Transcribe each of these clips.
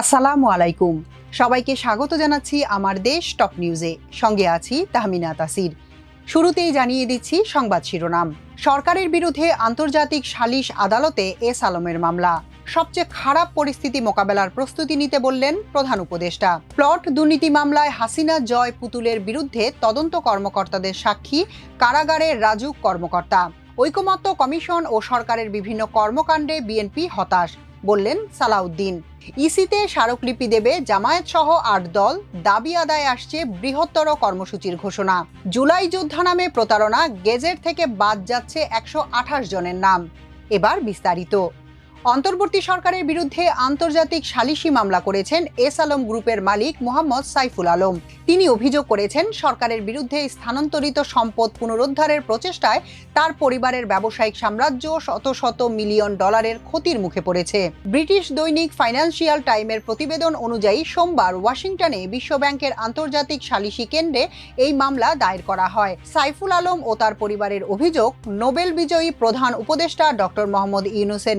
আসসালামু আলাইকুম। সবাইকে স্বাগত জানাচ্ছি আমার দেশ টপ নিউজে। সঙ্গে আছি তাহমিনা তাসির। শুরুতেই জানিয়ে দিচ্ছি সংবাদ শিরোনাম। সরকারের বিরুদ্ধে আন্তর্জাতিক সালিশ আদালতে এস আলমের মামলা। সবচেয়ে খারাপ পরিস্থিতি মোকাবেলার প্রস্তুতি নিতে বললেন প্রধান উপদেষ্টা। প্লট দুর্নীতি মামলায় হাসিনা জয় পুতুলের বিরুদ্ধে তদন্ত কর্মকর্তাদের সাক্ষী কারাগারের রাজুক কর্মকর্তা। ঐকমত্য কমিশন ও সরকারের বিভিন্ন কর্মকাণ্ডে বিএনপি হতাশ। বললেন সালাউদ্দিন। ইসিতে স্মারকলিপি দেবে জামায়াত সহ আট দল। দাবি আদায় আসছে বৃহত্তর কর্মসূচির ঘোষণা। জুলাই যোদ্ধা নামে প্রতারণা, গেজেট থেকে বাদ যাচ্ছে একশো আঠাশ জনের নাম। এবার বিস্তারিত। অন্তর্বর্তী সরকারের বিরুদ্ধে আন্তর্জাতিক সালিশি মামলা করেছেন এস আলম গ্রুপের মালিক মোহাম্মদ সাইফুল আলম। তিনি অভিযোগ করেছেন, সরকারের বিরুদ্ধে স্থানান্তরিত সম্পদ পুনরুদ্ধারের প্রচেষ্টায় তার পরিবারের ব্যবসায়িক সাম্রাজ্য শত শত মিলিয়ন ডলারের ক্ষতির মুখে পড়েছে। ব্রিটিশ দৈনিক ফাইন্যান্সিয়াল টাইমের প্রতিবেদন অনুযায়ী সোমবার ওয়াশিংটনে বিশ্বব্যাংকের আন্তর্জাতিক সালিশি কেন্দ্রে এই মামলা দায়ের করা হয়। সাইফুল আলম ও তার পরিবারের অভিযোগ, নোবেল বিজয়ী প্রধান উপদেষ্টা ডক্টর মোহাম্মদ ইউনুসের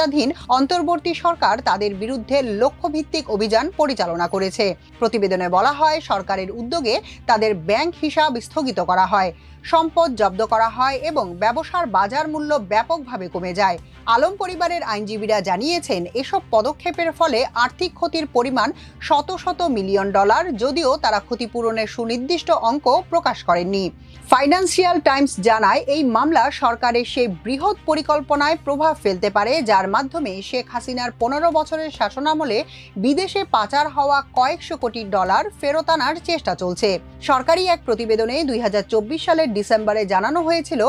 নেতৃত্বাধীন অন্তর্বর্তী সরকার তাদের বিরুদ্ধে লক্ষ্যভিত্তিক অভিযান পরিচালনা করেছে। প্রতিবেদনে বলা হয়, সরকারের উদ্যোগে তাদের ব্যাংক হিসাব স্থগিত করা হয়। সম্পদ জব্দ করা হয় এবং ব্যবসার বাজার মূল্য ব্যাপকভাবে কমে যায়। আলম পরিবারের আইনজীবীরা জানিয়েছেন, এসব পদক্ষেপের ফলে আর্থিক ক্ষতির পরিমাণ শত শত মিলিয়ন ডলার, যদিও তারা ক্ষতিপূরণের সুনির্দিষ্ট অঙ্ক প্রকাশ করেননি। ফাইন্যান্সিয়াল টাইমস জানায়, এই মামলা সরকারের সেই বৃহৎ পরিকল্পনায় প্রভাব ফেলতে পারে, যার মাধ্যমে শেখ হাসিনার পনেরো বছরের শাসনামলে বিদেশে পাচার হওয়া কয়েকশো কোটি ডলার ফেরত আনার চেষ্টা চলছে। সরকারি এক প্রতিবেদনে দুই হাজার চব্বিশ সালের ডিসেম্বরে জানানো হয়েছিল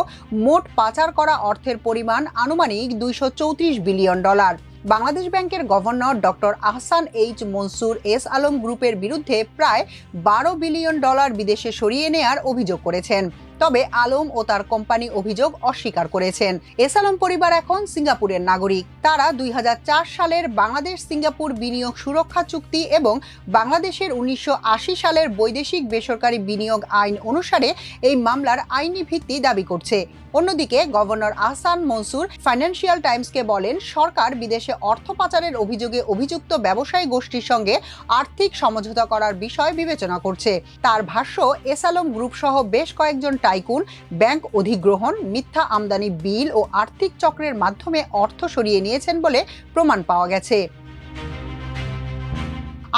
মোট পাচার করা অর্থের পরিমাণ আনুমানিক দুইশ চৌত্রিশ বিলিয়ন ডলার। বাংলাদেশ ব্যাংকের governor doctor Ahsan H Mansur S Alam গ্রুপের বিরুদ্ধে প্রায় বারো বিলিয়ন ডলার বিদেশে সরিয়ে নেয়ার অভিযোগ করেছেন। তবে আলম ও তার কোম্পানি অভিযোগ অস্বীকার করেছেন। এস আলম পরিবার এখন সিঙ্গাপুরের নাগরিক। তারা দুই হাজার চার সালের বাংলাদেশ সিঙ্গাপুর বিনিয়োগ সুরক্ষা চুক্তি এবং বাংলাদেশের উনিশশো আশি সালের বৈদেশিক বেসরকারি বিনিয়োগ আইন অনুসারে এই মামলার আইনি ভিত্তি দাবি করছে। অন্যদিকে গভর্নর আহসান মনসুর ফাইন্যান্সিয়াল টাইমসকে বলেন, সরকার বিদেশে অর্থ পাচারের অভিযোগে অভিযুক্ত ব্যবসায়ী গোষ্ঠীর সঙ্গে আর্থিক সমঝোতা করার বিষয় বিবেচনা করছে। তার ভাষ্য এস আলম গ্রুপ সহ বেশ কয়েকজন টাইকুন ব্যাংক অধিগ্রহণ, মিথ্যা আমদানি বিল ও আর্থিক চক্রের মাধ্যমে অর্থ সরিয়ে নিয়েছেন বলে প্রমাণ পাওয়া গেছে।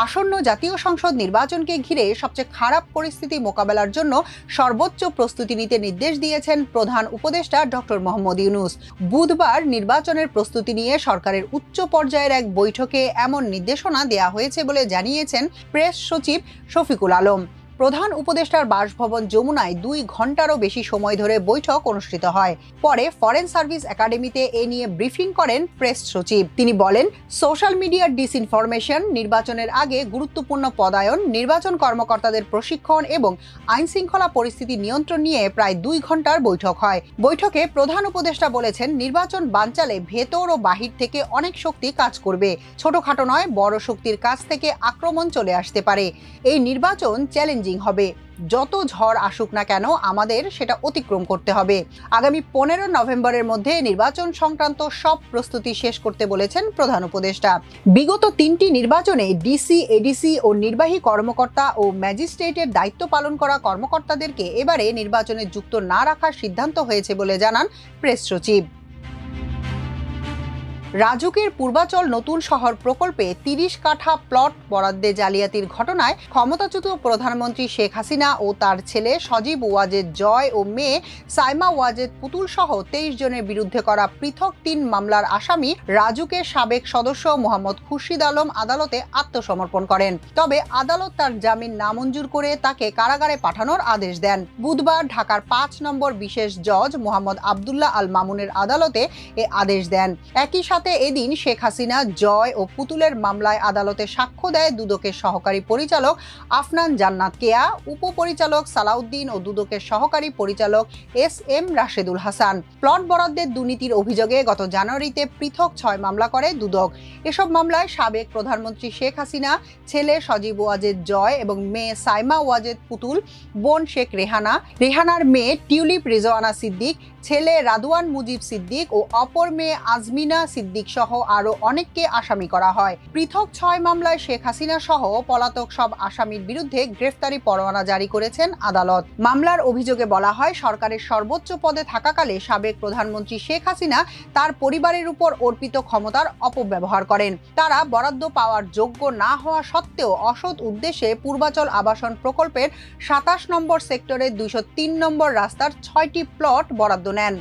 আসন্ন জাতীয় সংসদ নির্বাচনকে ঘিরে সবচেয়ে খারাপ পরিস্থিতি মোকাবেলার জন্য সর্বোচ্চ প্রস্তুতি নিতে নির্দেশ দিয়েছেন প্রধান উপদেষ্টা ডক্টর মোহাম্মদ ইউনুস। বুধবার নির্বাচনের প্রস্তুতি নিয়ে সরকারের উচ্চ পর্যায়ের এক বৈঠকে এমন নির্দেশনা দেয়া হয়েছে বলে জানিয়েছেন প্রেস সচিব শফিকুল আলম। প্রধান উপদেষ্টার বাসভবন যমুনায় দুই ঘন্টারও বেশি সময় ধরে বৈঠক অনুষ্ঠিত হয়। পরে ফরেন সার্ভিস একাডেমিতে এ নিয়ে ব্রিফিং করেন প্রেস সচিব। তিনি বলেন সোশ্যাল মিডিয়ার ডিসইনফরমেশন নির্বাচনের আগে গুরুত্বপূর্ণ পদায়ন, নির্বাচন কর্মকর্তাদের প্রশিক্ষণ এবং আইন শৃঙ্খলা পরিস্থিতি নিয়ন্ত্রণ নিয়ে প্রায় দুই ঘণ্টার বৈঠক হয়। বৈঠকে প্রধান উপদেষ্টা বলেছেন, নির্বাচন বানচালে ভেতর ও বাহির থেকে অনেক শক্তি কাজ করবে। ছোটখাটো নয়, বড় শক্তির কাছ থেকে আক্রমণ চলে আসতে পারে। এই নির্বাচন চ্যালেঞ্জিং হবে। যত ঝড় আসুক না কেন, আমাদের সেটা অতিক্রম করতে হবে। আগামী পনেরো নভেম্বরের মধ্যে নির্বাচন সংক্রান্ত সব প্রস্তুতি শেষ করতে বলেছেন প্রধান উপদেষ্টা। বিগত তিনটি নির্বাচনে ডিসি এডিসি ও নির্বাহী কর্মকর্তা ও ম্যাজিস্ট্রেটের দায়িত্ব পালন করা কর্মকর্তাদেরকে এবারে নির্বাচনে যুক্ত না রাখার সিদ্ধান্ত হয়েছে বলে জানান প্রেস সচিব। রাজুকের পূর্বাচল নতুন শহর প্রকল্পে তিরিশ কাঠা প্লট বরাদ্দে জালিয়াতির ঘটনায় ক্ষমতাচ্যুত প্রধানমন্ত্রী শেখ হাসিনা ও তার ছেলে সজীব ওয়াজেদ জয় ও মেয়ে সাইমা ওয়াজেদ পুতুল সহ তেইশ জনের বিরুদ্ধে করা পৃথক তিন মামলার আসামি রাজুকের সাবেক সদস্য মোহাম্মদ খুরশিদ আলম আদালতে আত্মসমর্পণ করেন। তবে আদালত তার জামিন নামঞ্জুর করে তাকে কারাগারে পাঠানোর আদেশ দেন। বুধবার ঢাকার পাঁচ নম্বর বিশেষ জজ মোহাম্মদ আবদুল্লাহ আল মামুনের আদালতে এ আদেশ দেন। একই সাথে সাথে এদিন শেখ হাসিনা জয় ও পুতুলের মামলায় আদালতে সাক্ষ্য দেয় দুদকের সহকারী পরিচালক আফনান জান্নাত কেয়া, উপপরিচালক সালাউদ্দিন ও দুদকের সহকারী পরিচালক S M Rashedul Hasan. Plot বরাদ্দের দুর্নীতির অভিযোগে গত জানুয়ারিতে পৃথক ছয় মামলা করে দুদক। এসব মামলায় সাবেক প্রধানমন্ত্রী শেখ হাসিনা, ছেলে সজীব ওয়াজেদ জয় এবং মেয়ে সাইমা ওয়াজেদ পুতুল, বোন শেখ রেহানা, রেহানার মেয়ে টিউলিপ রিজওয়ানা সিদ্দিক ছেলে রাদুয়ান মুজিব সিদ্দিক ও অপর মেয়ে আজমিনা সিদ্দিক সহ আরও অনেককে আসামি করা হয়। পৃথক ছয় মামলায় শেখ হাসিনা সহ পলাতক সব আসামির বিরুদ্ধে গ্রেফতারি পরোয়ানা জারি করেছেন আদালত। মামলার অভিযোগে বলা হয়, সরকারের সর্বোচ্চ পদে থাকাকালে সাবেক প্রধানমন্ত্রী শেখ হাসিনা তার পরিবারের উপর অর্পিত ক্ষমতার অপব্যবহার করেন। তারা বরাদ্দ পাওয়ার যোগ্য না হওয়া সত্ত্বেও অসৎ উদ্দেশ্যে পূর্বাচল আবাসন প্রকল্পের সাতাশ নম্বর সেক্টরের দুইশো তিন নম্বর রাস্তার ছয়টি প্লট বরাদ্দ নেন।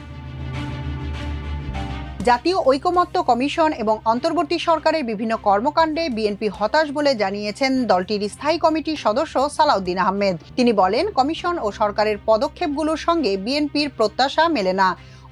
জাতীয় ঐকমত্য কমিশন এবং অন্তর্বর্তী সরকারের বিভিন্ন কর্মকাণ্ডে বিএনপি হতাশ বলে জানিয়েছেন দলটির স্থায়ী কমিটির সদস্য সালাউদ্দিন আহমেদ। তিনি বলেন, কমিশন ও সরকারের পদক্ষেপগুলোর সঙ্গে বিএনপির প্রত্যাশা মেলে না।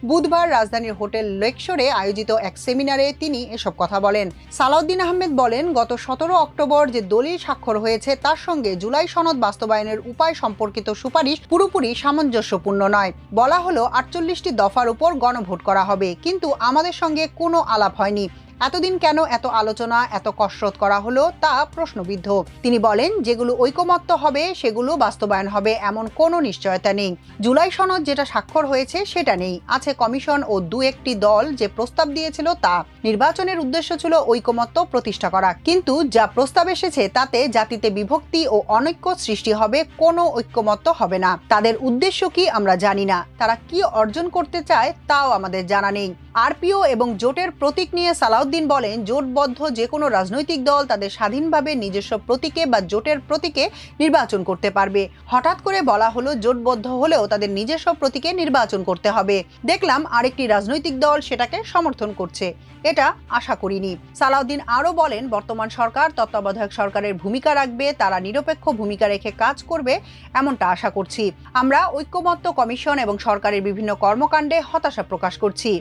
বুধবার রাজধানীর হোটেল লেকশোরে আয়োজিত এক সেমিনারে তিনি এসব কথা বলেন। সালাউদ্দিন আহমেদ বলেন, গত সতেরো অক্টোবর যে দলিল স্বাক্ষর হয়েছে, তার সঙ্গে জুলাই সনদ বাস্তবায়নের উপায় সম্পর্কিত সুপারিশ পুরোপুরি সামঞ্জস্যপূর্ণ নয়। বলা হলো, আটচল্লিশটি দফার উপর গণভোট করা হবে, কিন্তু আমাদের সঙ্গে কোনো আলাপ হয়নি। এতদিন কেন এত আলোচনা, এত কসরত করা হলো তা প্রশ্নবিদ্ধ। তিনি বলেন, যেগুলো ঐকমত্য হবে, সেগুলো বাস্তবায়ন হবে, এমন কোনো নিশ্চয়তা নেই। জুলাই সনদ যেটা স্বাক্ষর হয়েছে, সেটা নেই। আছে কমিশন ও দু একটি দল যে প্রস্তাব দিয়েছিল তা। নির্বাচনের উদ্দেশ্য ছিল ঐকমত্য প্রতিষ্ঠা করা। কিন্তু যা প্রস্তাব এসেছে, তাতে জাতিতে বিভক্তি ও অনৈক্য সৃষ্টি হবে, কোনো ঐক্যমত্য হবে না। তাদের উদ্দেশ্য কি আমরা জানি না। তারা কি অর্জন করতে চায়, তাও আমাদের জানা নেই। আরপিও এবং জোটের প্রতীক নিয়ে সালাউদ্দিন বলেন, জোটবদ্ধ যে কোনো রাজনৈতিক দল তাদের স্বাধীনভাবে নিজস্ব প্রতীকে বা জোটের প্রতীকে নির্বাচন করতে পারবে। হঠাৎ করে বলা হলো, জোটবদ্ধ হলেও তাদের নিজস্ব প্রতীকে নির্বাচন করতে হবে। দেখলাম আরেকটি রাজনৈতিক দল সেটাকে সমর্থন করছে। এটা আশা করিনি। সালাউদ্দিন আরও বলেন, বর্তমান সরকার তত্ত্বাবধায়ক সরকারের ভূমিকা রাখবে, তারা নিরপেক্ষ ভূমিকা রেখে কাজ করবে এমনটা আশা করছি। আমরা ঐক্যমত্য কমিশন এবং সরকারের বিভিন্ন কর্মকাণ্ডে হতাশা প্রকাশ করছি।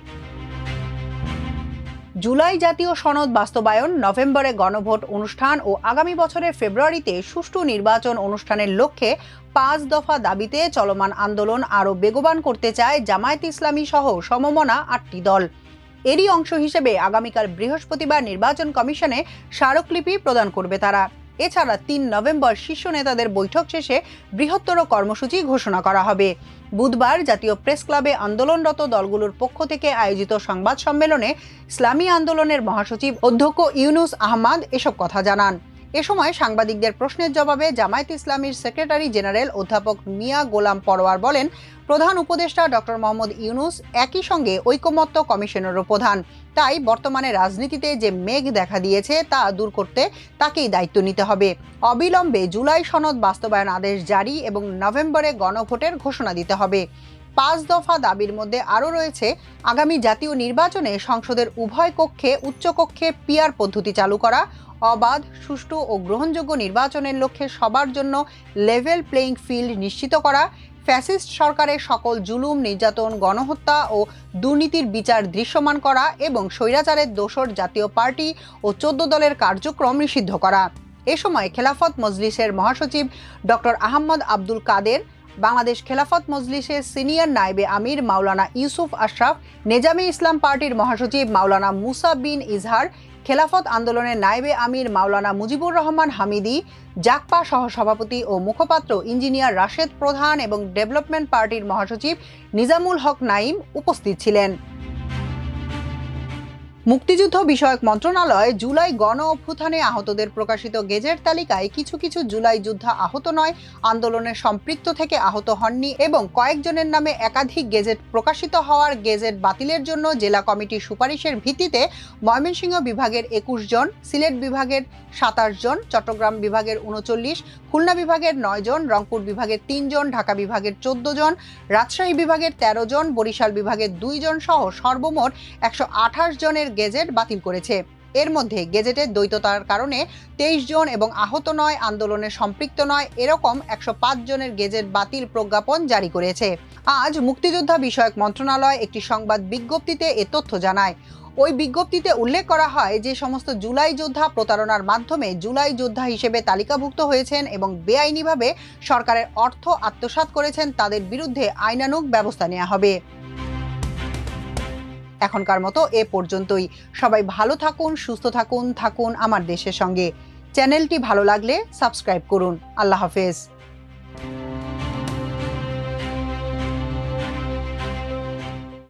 জুলাই জাতীয় সনদ বাস্তবায়ন, নভেম্বরে গণভোট অনুষ্ঠান ও আগামী বছরের ফেব্রুয়ারিতে সুষ্ঠু নির্বাচন অনুষ্ঠানের লক্ষ্যে পাঁচ দফা দাবিতে চলমান আন্দোলন আরও বেগবান করতে চায় জামায়াত ইসলামী সহ সমমনা আটটি দল। এরই অংশ হিসেবে আগামীকাল বৃহস্পতিবার নির্বাচন কমিশনে স্মারকলিপি প্রদান করবে তারা। এছাড়া তিন নভেম্বর শীর্ষ নেতাদের বৈঠক শেষে বৃহত্তর কর্মসূচি ঘোষণা করা হবে। বুধবার জাতীয় প্রেস ক্লাবে আন্দোলনরত দলগুলোর পক্ষ থেকে আয়োজিত সংবাদ সম্মেলনে ইসলামী আন্দোলনের মহাসচিব অধ্যক্ষ ইউনুস আহমাদ এসব কথা জানান। এ সময় সাংবাদিকদের প্রশ্নের জবাবে জামায়াত ইসলামীর সেক্রেটারি জেনারেল অধ্যাপক মিয়া গোলাম পরোয়ার বলেন, প্রধান উপদেষ্টা ডক্টর মোহাম্মদ ইউনুস একই সঙ্গে ঐকমত্য কমিশনেরও প্রধান। তাই বর্তমানে রাজনীতিতে যে মেঘ দেখা দিয়েছে তা দূর করতে তাকেই দায়িত্ব নিতে হবে। অবিলম্বে জুলাই সনদ বাস্তবায়ন আদেশ জারি এবং নভেম্বরে গণভোটের ঘোষণা দিতে হবে। পাঁচ দফা দাবির মধ্যে আরও রয়েছে, আগামী জাতীয় নির্বাচনে সংসদের উভয় কক্ষে উচ্চকক্ষে পিয়ার পদ্ধতি চালু করা অবাধ, সুষ্ঠু ও গ্রহণযোগ্য নির্বাচনের লক্ষ্যে সবার জন্য লেভেল প্লেইং ফিল্ড নিশ্চিত করা ফ্যাসিস্ট সরকারের সকল জুলুম, নির্যাতন, গণহত্যা ও দুর্নীতির বিচার দৃশ্যমান করা এবং স্বৈরাচারের দোসর জাতীয় পার্টি ও চোদ্দ দলের কার্যক্রম নিষিদ্ধ করা। এ সময় খেলাফত মজলিসের মহাসচিব ডক্টর আহমদ আব্দুল কাদের, বাংলাদেশ খেলাফত মজলিসের সিনিয়র নাইবে আমির মাওলানা ইউসুফ আশরাফ, নেজামে ইসলাম পার্টির মহাসচিব মাওলানা মুসা বিন ইজহার খেলাফত আন্দোলনের নায়েবে আমির মাওলানা মুজিবুর রহমান হামিদি জাকপা সহসভাপতি ও মুখপাত্র ইঞ্জিনিয়ার রাশেদ প্রধান এবং ডেভেলপমেন্ট পার্টির মহাসচিব নিজামুল হক নাইম উপস্থিত ছিলেন। মুক্তিযুদ্ধ বিষয়ক মন্ত্রণালয় জুলাই গণ অভ্যুত্থানে আহতদের প্রকাশিত গেজেট তালিকায় কিছু কিছু জুলাই যোদ্ধা আহত নয়, আন্দোলনের সম্পৃক্ত থেকে আহত হননি এবং কয়েকজনের নামে একাধিক গেজেট প্রকাশিত হওয়ার গেজেট বাতিলের জন্য জেলা কমিটির সুপারিশের ভিত্তিতে ময়মনসিংহ বিভাগের একুশ জন, সিলেট বিভাগের সাতাশ জন, চট্টগ্রাম বিভাগের উনচল্লিশ, খুলনা বিভাগের নয় জন, রংপুর বিভাগের তিনজন ঢাকা বিভাগের চোদ্দ জন, রাজশাহী বিভাগের ১৩ জন, বরিশাল বিভাগের দুই জন সহ সর্বমোট একশো আঠাশ জনের গেজেট বাতিল করেছে। এর মধ্যে গেজেটের দ্বৈততার কারণে তেইশ জন এবং আহত নয়, আন্দোলনে সম্পৃক্ত নয়, এরকম একশো পাঁচ জনের গেজেট বাতিল প্রজ্ঞাপন জারি করেছে। আজ মুক্তিযোদ্ধা বিষয়ক মন্ত্রণালয় একটি সংবাদ বিজ্ঞপ্তিতে এ তথ্য জানায়। ওই বিজ্ঞপ্তিতে উল্লেখ করা হয় যে সমস্ত জুলাই যোদ্ধা প্রতারণার মাধ্যমে জুলাই যোদ্ধা হিসেবে তালিকাভুক্ত হয়েছেন এবং বেআইনিভাবে সরকারের অর্থ আত্মসাৎ করেছেন, তাদের বিরুদ্ধে আইনানুগ ব্যবস্থা নেওয়া হবে। এখনকার মতো এ পর্যন্তই। সবাই ভালো থাকুন, সুস্থ থাকুন থাকুন আমার দেশের সঙ্গে। চ্যানেলটি ভালো লাগলে সাবস্ক্রাইব করুন। আল্লাহ হাফেজ।